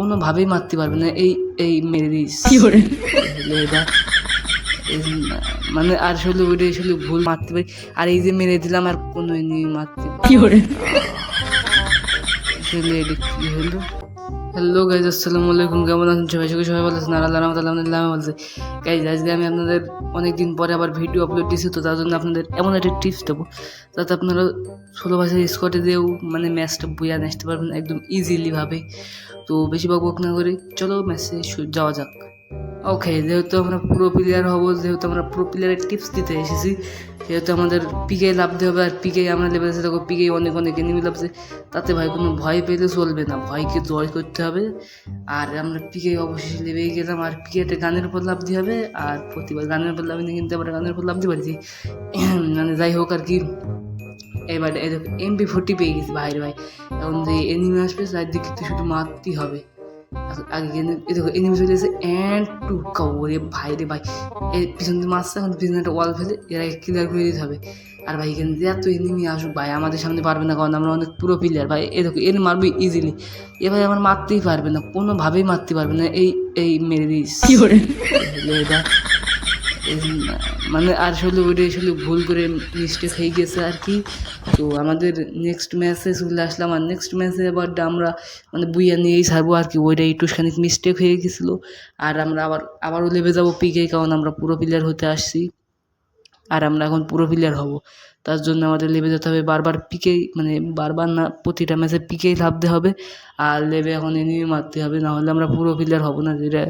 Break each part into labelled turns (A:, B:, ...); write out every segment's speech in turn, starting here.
A: কোনোভাবেই মারতে পারবে না। এই এই মেরে দিস এটা মানে আর শুধু ওইটা শুধু ভুল মারতে পারি। আর এই যে মেরে দিলাম আর কোনো নিয়ে মারতে পারি কি হলো? হ্যালো গাইজ আসসালামু আলাইকুম। কেমন আছেন সবাই? সবাই সবাই ভালো আছেন। আর আল্লাহ রহমত আলহামদুলিল্লাহ আমি বলছি গাইজ আজকে আমি আপনাদের অনেক দিন পরে আবার ভিডিও আপলোড দিয়েছি তো তার জন্য আপনাদের এমন একটা টিপস দেবো। যাতে আপনারা ষোলো ভাষার স্কটে দিয়েও মানে ম্যাচটা বইয়া আসতে পারবেন একদম ইজিলিভাবে তো বেশি বক বক না করে চলো ম্যাচে যাওয়া যাক। ওকে যেহেতু আমরা প্রো প্লেয়ার হব, যেহেতু আমরা প্রো প্লেয়ারের টিপস দিতে এসেছি, সেহেতু আমাদের পিকে লাভতে হবে, আর পিকে আমরা লেভেল আছে দেখো পিকে অনেক অনেক এনিমি লাভছে, তাতে ভাই কোনো ভয় পেলে চলবে না, ভয়কে জয় করতে হবে। আর আমরা পিকে অবশেষে লেবেই গেলাম, আর পিকেতে গানের উপর লাভ দিয়ে হবে, আর প্রতিবার গানের উপর লাভ নিয়ে কিন্তু আমরা গানের উপর লাভ দিয়ে পারছি। মানে যাই হোক আর কি, এবার এমপি ফোর্টি পেয়ে গেছি ভাইয়ের ভাই। এখন যে এনিমি আসবে, চারদিকে শুধু মারতেই হবে। আগে দেখো এনিমি অ্যান্ড টু কাউরে ভাই রে ভাই এই পিছন দিয়ে মারছে এখন পিছনে একটা ওয়াল ফেলে এরা ক্লিয়ার করে দিতে হবে আর ভাই এখানে এত এনিমি আসুক ভাই আমাদের সামনে পারবে না কারণ আমরা অনেক পুরো প্লেয়ার ভাই এ দেখো এর মারবে ইজিলি এ ভাই আমার মারতেই পারবে না কোনোভাবেই মারতে পারবে না এই এই মেরে দিস মানে আর আসলে ওইটা আসলে ভুল করে মিস্টেক হয়ে গেছে আর কি। তো আমাদের নেক্সট ম্যাচে চলে আসলাম আর নেক্সট ম্যাচে এবার আমরা মানে বুইয়া নিয়েই ছাড়বো আর কি ওইটা একটু খানিক মিস্টেক হয়ে গেছিল। আর আমরা আবার, আবারও লেবে যাব পিকে কারণ আমরা পুরো প্লেয়ার হতে আসছি। আর আমরা এখন পুরো প্লেয়ার হব। তার জন্য আমাদের লেবে যেতে হবে। বারবার পিকেই মানে বারবার না, প্রতিটা ম্যাচে পিকেই লাভতে হবে। আর লেবে এখন এনিমি মারতে হবে না হলে আমরা পুরো প্লেয়ার হব না, যেটা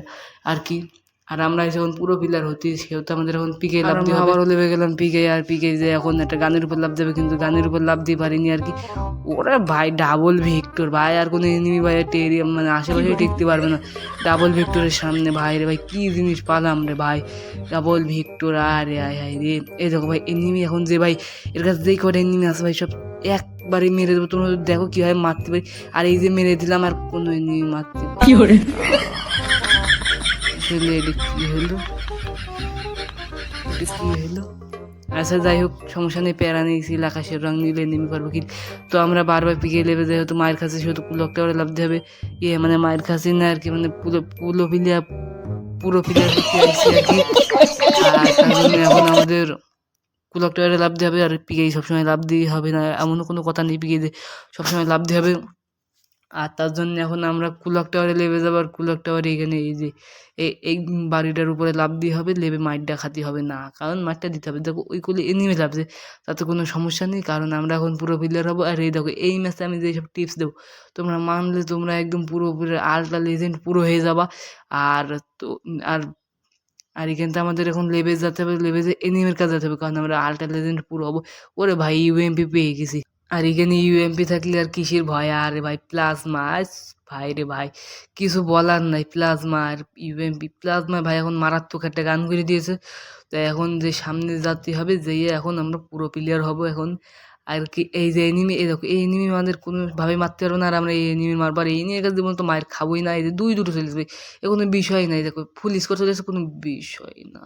A: আর কি। আর আমরা যখন পুরো প্লেয়ার হতি সেহেতু আমাদের এখন পিকে লাভ দিয়ে আবারও লেবে গেলাম পিকে আর পিকে যে এখন একটা গানের উপর লাভ দেবে কিন্তু গানের উপর লাভ দিয়ে পারিনি আর কি। ওরা ভাই ডাবল ভিক্টর ভাই আর কোনো এনিমি ভাই টেরিয়াম মানে আশেপাশে টিকতে পারবে না। ডাবল ভিক্টরের সামনে ভাই রে ভাই কী জিনিস পালাম রে ভাই। ডাবল ভিক্টর আরে আয় হায় রে। এই দেখো ভাই এনিমি এখন যে ভাই এর কাছে যেই করে এনিমি আছে ভাই সব এক একবারে মেরে দেবো। তোমরা দেখো কীভাবে মারতে পারি। আর এই যে মেরে দিলাম আর কোনো এনিমি মারতে পারি। আসলে কী হলো কী হলো আচ্ছা যাই হোক সমস্যা নেই প্যারা নিয়েছি আকাশের রং নিলে নেমে পারব কি তো আমরা বারবার পিকে লেবে যেহেতু মায়ের কাছে সেহেতু পুলকটা ওরা লাভ হবে ইয়ে মানে মায়ের কাছে না আর কি মানে পুরো পুলো পিলিয়া পুরো পিলিয়া আর কি জন্য এখন আমাদের কুলক টাওয়ারে লাভ দিয়ে হবে আর পিকেই সবসময় লাভ দিয়ে হবে না এমন কোনো কথা নেই পিকে সবসময় লাভ দিয়ে হবে আর তার জন্য এখন আমরা কুলক টাওয়ারে লেবে যাব আর কুলক টাওয়ারে এখানে এই যে এই বাড়িটার উপরে লাভ দিয়ে হবে, লেবে মাইটটা খাতে হবে। না, কারণ মাঠটা দিতে হবে। দেখো, ওই কুলে এনিমে লাভছে তাতে কোনো সমস্যা নেই, কারণ আমরা এখন পুরো প্লেয়ার হব। আর এই দেখো, এই ম্যাচে আমি যেসব টিপস দেবো, তোমরা মানলে তোমরা একদম পুরো আলট্রা লেজেন্ড পুরো হয়ে যাবা। আর তো, আর আর এখানটা আমাদের এখন লেবে যেতে হবে, লেবে যে এনিমের কাছে যেতে হবে, কারণ আমরা আলট্রা লেজেন্ড পুরো হব। ওরে ভাই ইউএমপি পেয়ে গেছি। আর এখানে ইউএমপি থাকলে আর কিসের ভয়? আরে ভাই, প্লাজমা। ভাই রে ভাই, কিছু বলার নাই। প্লাজমা আর ইউএমপি প্লাজমা ভাই এখন মারাত্মক একটা গান করে দিয়েছে। তো এখন যে সামনে যাতে হবে, যেয়ে এখন আমরা পুরো প্লেয়ার হব এখন। আর কি, এই যে এনিমি এই দেখো, এই এনিমি আমাদের কোনোভাবে মারতে পারব না। আর আমরা এই এনিমি মারবো আর এই এনিমির কাছে জীবন তো মায়ের খাবোই না। এই যে দুই দুটো চলে যাবে। এ কোনো বিষয় নাই। দেখো ফুল স্কোর চলে কোনো বিষয় না।